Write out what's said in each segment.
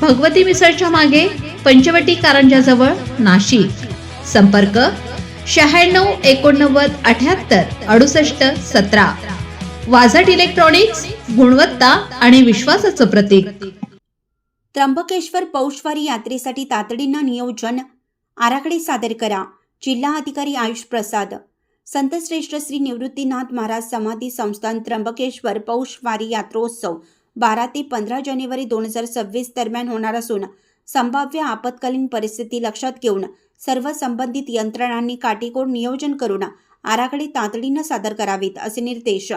भगवती मिसळच्या मागे पंचवटी कारंजाजवळ नाशिक. संपर्क शहाण्णव एकोणनव्वद अठ्याहत्तर अडुसष्ट सतरा. वाझट इलेक्ट्रॉनिक्स गुणवत्ता आणि विश्वासाचं प्रतीक. त्र्यंबकेश्वर पौषवारी यात्रेसाठी तातडीनं नियोजन. आराखडे सादर करा. जिल्हा अधिकारी आयुष प्रसाद. संतश्रेष्ठ श्री निवृत्तीनाथ महाराज समाधी संस्थान त्र्यंबकेश्वर पौषवारी यात्रोत्सव. बारा ते पंधरा जानेवारी दोन हजार सव्वीस दरम्यान होणार असून संभाव्य आपत्कालीन परिस्थिती लक्षात घेऊन सर्व संबंधित यंत्रणांनी काटेकोर नियोजन करून आराखडे तातडीनं सादर करावेत असे निर्देश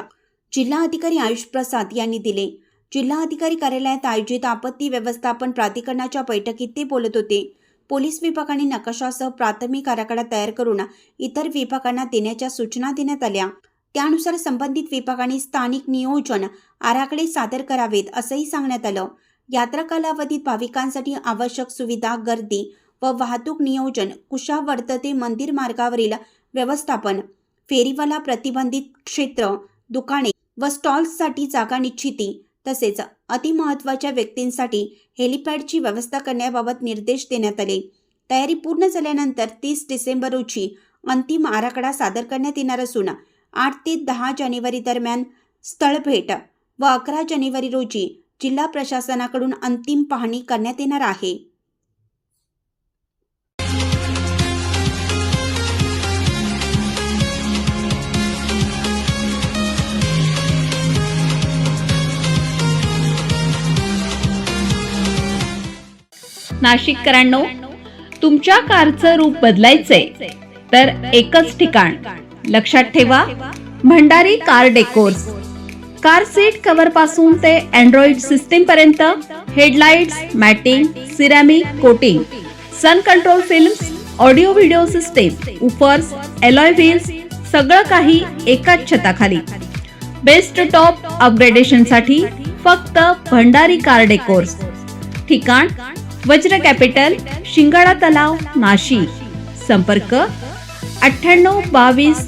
जिल्हा अधिकारी आयुष प्रसाद यांनी दिले. जिल्हाधिकारी कार्यालयात आयोजित आपत्ती व्यवस्थापन प्राधिकरणाच्या बैठकीत ते बोलत होते. पोलीस विभागाने नकाशासह प्राथमिक आराखडा तयार करून इतर विभागांना देण्याच्या सूचना देण्यात आल्या. त्यानुसार संबंधित विभागाने स्थानिक नियोजन आराखडे सादर करावेत असंही सांगण्यात आलं. यात्रा कालावधीत भाविकांसाठी आवश्यक सुविधा गर्दी व वाहतूक नियोजन कुशावर्तते मंदिर मार्गावरील व्यवस्थापन फेरीवाला प्रतिबंधित क्षेत्र दुकाने व स्टॉल्ससाठी जागा निश्चिती तसेच अतिमहत्वाच्या व्यक्तींसाठी हेलिपॅडची व्यवस्था करण्याबाबत निर्देश देण्यात आले. तयारी पूर्ण झाल्यानंतर तीस डिसेंबर रोजी अंतिम आराखडा सादर करण्यात येणार असून आठ ते दहा जानेवारी दरम्यान स्थळभेट व अकरा जानेवारी रोजी जिल्हा प्रशासनाकडून अंतिम पाहणी करण्यात येणार आहे. नाशिककरांनो तुमच्या कारचं रूप बदलायचंय. तर एकच ठिकाण लक्षात ठेवा Bhandari car decors car seat कव्हरपासून ते अँड्रॉइड सिस्टीम पर्यंत headlights matting ceramic coating sun control films audio video system woofers alloy wheels सगळं काही एकाच छताखाली. बेस्ट टॉप अपग्रेडेशनसाठी फक्त भंडारी कार डेकोर्स ठिकाण वज्र कॅपिटल शिंगाडा तलाव नाशिक. संपर्क अठ्ठ्याण्णव बावीस